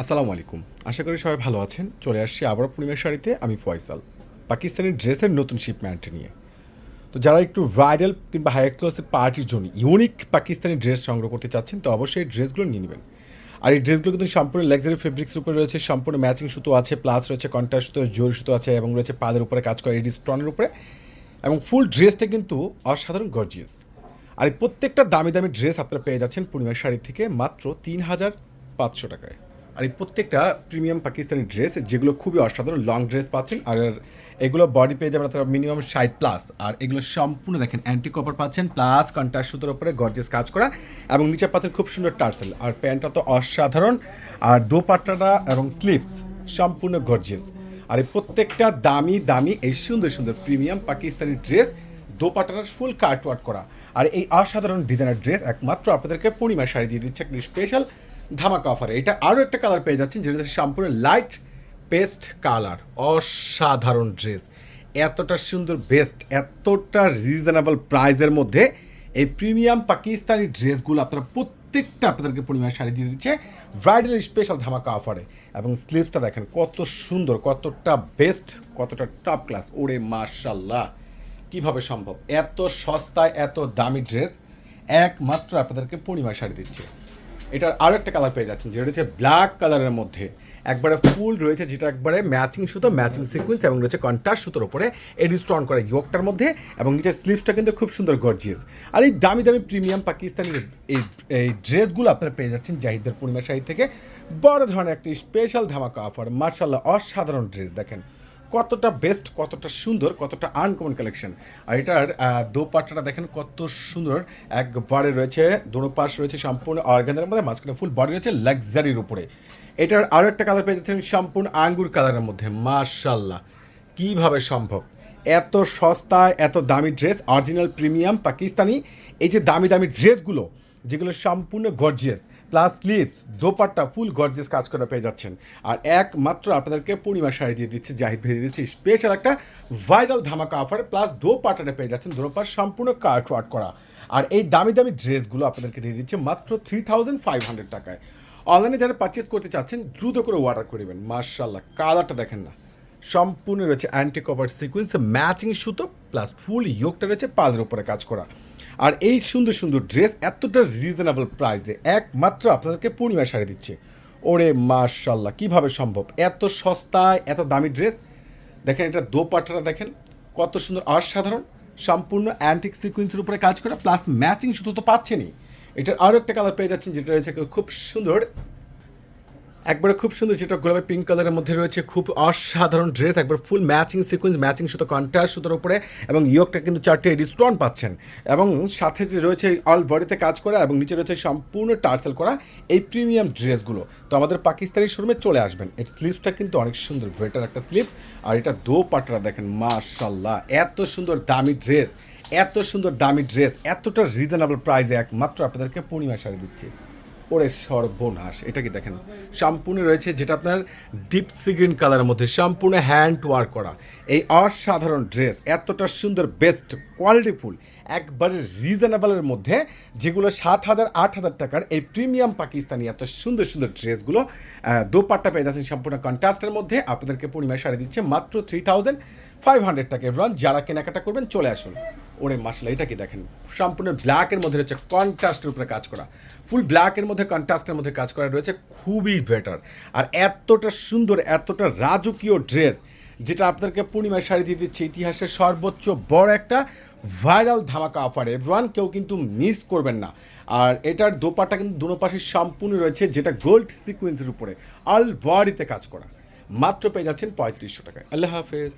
আসসালামু আলাইকুম। আশা করি সবাই ভালো আছেন। চলে আসছি আবার পূর্ণিমার শাড়িতে। আমি ফয়সাল। পাকিস্তানি ড্রেসের নতুন শিপমেন্ট নিয়ে। তো যারা একটু ভাইরাল কিংবা হাই ক্লাসের পার্টির জন্য ইউনিক পাকিস্তানি ড্রেস সংগ্রহ করতে চাচ্ছেন, তো অবশ্যই ড্রেসগুলো নিয়ে নেবেন। আর এই ড্রেসগুলো কিন্তু সম্পূর্ণ লাক্সারি ফেব্রিক্স উপরে রয়েছে, সম্পূর্ণ ম্যাচিং সুতো আছে প্লাস রয়েছে কন্ট্রাস্ট সুতো জোর সুতো আছে এবং রয়েছে পাদের উপরে কাজ করে এডি স্টোনের উপরে। এবং ফুল ড্রেসটা কিন্তু অসাধারণ গর্জিয়াস আর এই প্রত্যেকটা দামি দামি ড্রেস আপনারা পেয়ে যাচ্ছেন পূর্ণিমার শাড়ি থেকে মাত্র তিন হাজার পাঁচশো টাকায়। আর এই প্রত্যেকটা প্রিমিয়াম পাকিস্তানি ড্রেস যেগুলো খুবই অসাধারণ লং ড্রেস পাচ্ছেন, আর এগুলো বডি পেয়ে যাবেন আপনারা মিনিমাম ষাট প্লাস আর এগুলো সম্পূর্ণ দেখেন অ্যান্টি কপার পাচ্ছেন প্লাস কন্ট্রাস্ট সুতোর উপরে গর্জেস কাজ করা, এবং নিচে পাচ্ছেন খুব সুন্দর টার্সেল আর প্যান্টটা তো অসাধারণ, আর দোপাট্টাটা এবং স্লিভস সম্পূর্ণ গর্জেস আর এই প্রত্যেকটা দামি দামি, এই সুন্দর সুন্দর প্রিমিয়াম পাকিস্তানি ড্রেস দোপাট্টার ফুল কাট ওয়ার্ক করা, আর এই অসাধারণ ডিজাইনার ড্রেস একমাত্র আপনাদেরকে পূর্ণিমা শাড়ি দিয়ে দিচ্ছে, একটা স্পেশাল ধামাকা অফারে এটা আরও একটা কালার পেয়ে যাচ্ছেন, যেটা হচ্ছে সম্পূর্ণ লাইট পেস্ট কালার অসাধারণ ড্রেস এতটা সুন্দর বেস্ট এতটা রিজনেবল প্রাইসের মধ্যে এই প্রিমিয়াম পাকিস্তানি ড্রেসগুলো আপনারা প্রত্যেকটা আপনাদেরকে পূর্ণিমা শাড়ি দিয়ে দিচ্ছে ব্রাইডাল স্পেশাল ধামাকা অফারে এবং স্লিপসটা দেখেন, কত সুন্দর, কতটা বেস্ট কতটা টপ ক্লাস ওরে মার্শাল্লাহ কীভাবে সম্ভব? এত সস্তায়, এত দামি ড্রেস একমাত্র আপনাদেরকে পূর্ণিমা শাড়ি দিচ্ছে। এটার আরও একটা কালার পেয়ে যাচ্ছেন, যেটা হচ্ছে ব্ল্যাক কালারের মধ্যে। একবারে ফুল রয়েছে যেটা একবারে ম্যাচিং সুতো ম্যাচিং সিকুয়েন্স এবং রয়েছে কন্ট্রাস্ট সুতোর উপরে। এডি স্ট্রন করে ইয়োকটার মধ্যে এবং নিচের স্লিভসটা কিন্তু খুব সুন্দর গর্জিয়াস আর এই দামি দামি প্রিমিয়াম পাকিস্তানি এই এই ড্রেসগুলো আপনারা পেয়ে যাচ্ছেন জাহিদের পূর্ণিমা শাড়ি থেকে। বড় ধরনের একটি স্পেশাল ধামাকা অফার মার্শাল্লাহ অসাধারণ ড্রেস দেখেন। কতটা বেস্ট কতটা সুন্দর, কতটা আনকমন কালেকশন আর এটার দোপাট্টাটা দেখেন কত সুন্দর। একবারে রয়েছে, দোনো পাশ রয়েছে সম্পূর্ণ অর্গানের মধ্যে, মাঝখানে ফুল বডি রয়েছে লাক্সারির উপরে। এটার আরও একটা কালার পেয়ে যাচ্ছেন সম্পূর্ণ আঙ্গুর কালারের মধ্যে মার্শাল্লাহ কীভাবে সম্ভব? এত সস্তা এত দামি ড্রেস অরিজিনাল প্রিমিয়াম পাকিস্তানি, এই যে দামি দামি ড্রেসগুলো যেগুলো সম্পূর্ণ gorgeous plus sleeves dupatta full gorgeous কাজ করে পেয়ে যাচ্ছেন। আর একমাত্র আপনাদেরকে পূর্ণিমা শাড়ি দিয়ে দিচ্ছে, জাহিদ ভেজে দিচ্ছে। স্পেশাল একটা ভাইরাল ধামাকা অফার প্লাস দোপাট্টাটা পেয়ে যাচ্ছেন দোপার সম্পূর্ণ কার্ট ওয়ার্ক করা। আর এই দামি দামি ড্রেসগুলো আপনাদেরকে দিয়ে দিচ্ছে মাত্র থ্রি থাউজেন্ড ফাইভ হান্ড্রেড টাকায়। অনলাইনে যারা পারচেস করতে চাচ্ছেন, দ্রুত করে অর্ডার করবেন মার্শাল্লাহ কালারটা দেখেন না। সম্পূর্ণ রয়েছে অ্যান্টি কভার সিকুয়েন্স ম্যাচিং সুতো প্লাস ফুল ইয়োগটা রয়েছে পালের উপরে কাজ করা। আর এই সুন্দর সুন্দর ড্রেস এতটা রিজনেবল প্রাইসে একমাত্র আপনাদেরকে পূর্ণিমা শাড়ি দিচ্ছে। ওরে মার্শাল্লাহ কীভাবে সম্ভব? এত সস্তায়, এত দামি ড্রেস দেখেন এটা দোপাট্টাটা দেখেন, কত সুন্দর অসাধারণ। সম্পূর্ণ অ্যান্টিক সিকুয়েন্সের উপরে কাজ করা প্লাস ম্যাচিং শুধু তো পাচ্ছেনই। এটার আরও একটা কালার পেয়ে যাচ্ছেন, যেটা রয়েছে খুব সুন্দর একবারে খুব সুন্দর যেটা গোলাপি পিঙ্ক কালারের মধ্যে রয়েছে, খুব অসাধারণ ড্রেস একবার ফুল ম্যাচিং সিকোয়েন্স ম্যাচিং সুতো কন্ট্রাস্ট সুতোর উপরে এবং ইয়োকটা কিন্তু চারটে রিস্টন পাচ্ছেন। এবং সাথে যে রয়েছে অল বডিতে কাজ করা এবং নিচে রয়েছে সম্পূর্ণ টার্সেল করা এই প্রিমিয়াম ড্রেসগুলো তো আমাদের পাকিস্তানি শোরুমে চলে আসবেন। এর স্লিভসটা কিন্তু অনেক সুন্দর ভেটার একটা স্লিভ আর এটা দো পাটরা দেখেন মাশাল্লাহ এত সুন্দর দামি ড্রেস এত সুন্দর দামি ড্রেস এতটা রিজনেবল প্রাইসে একমাত্র আপনাদেরকে পূর্ণিমা শাড়ি দিচ্ছি। ওরে সর্বনাশ। এটা কি দেখেন? সম্পূর্ণ রয়েছে যেটা আপনার ডিপ সি গ্রিন কালারের মধ্যে সম্পূর্ণ হ্যান্ড ওয়ার্ক করা। এই অসাধারণ ড্রেস এতটা সুন্দর বেস্ট কোয়ালিটিফুল একবারে রিজনেবলের মধ্যে, যেগুলো সাত হাজার, আট হাজার টাকার এই প্রিমিয়াম পাকিস্তানি এত সুন্দর সুন্দর ড্রেসগুলো দোপাট্টা পেয়ে যাচ্ছেন সম্পূর্ণ কন্ট্রাস্টের মধ্যে। আপনাদেরকে পূর্ণিমা শাড়ি দিচ্ছে মাত্র থ্রি থাউজেন্ড ফাইভ হান্ড্রেড টাকা এভরান যারা কেনাকাটা করবেন, চলে আসুন। ওরে মাসলা এটা কি দেখেন? সম্পূর্ণ ব্ল্যাকের মধ্যে রয়েছে কন্ট্রাস্টের উপরে কাজ করা। ফুল ব্ল্যাকের মধ্যে কন্ট্রাস্টের মধ্যে কাজ করা রয়েছে, খুবই বেটার আর এতটা সুন্দর, এতটা রাজকীয় ড্রেস যেটা আপনাদেরকে পূর্ণিমার শাড়ি দিয়ে দিচ্ছে, ইতিহাসের সর্বোচ্চ বড় একটা ভাইরাল ধামাকা অফার এভরান কেউ কিন্তু মিস করবেন না। আর এটার দোপাটা কিন্তু দুনো পাশে সম্পূর্ণ রয়েছে, যেটা গোল্ড সিকুয়েন্সের উপরে আল ওয়ারিতে কাজ করা। মাত্র পেয়ে যাচ্ছেন পঁয়ত্রিশশো টাকায়। আল্লাহ হাফেজ।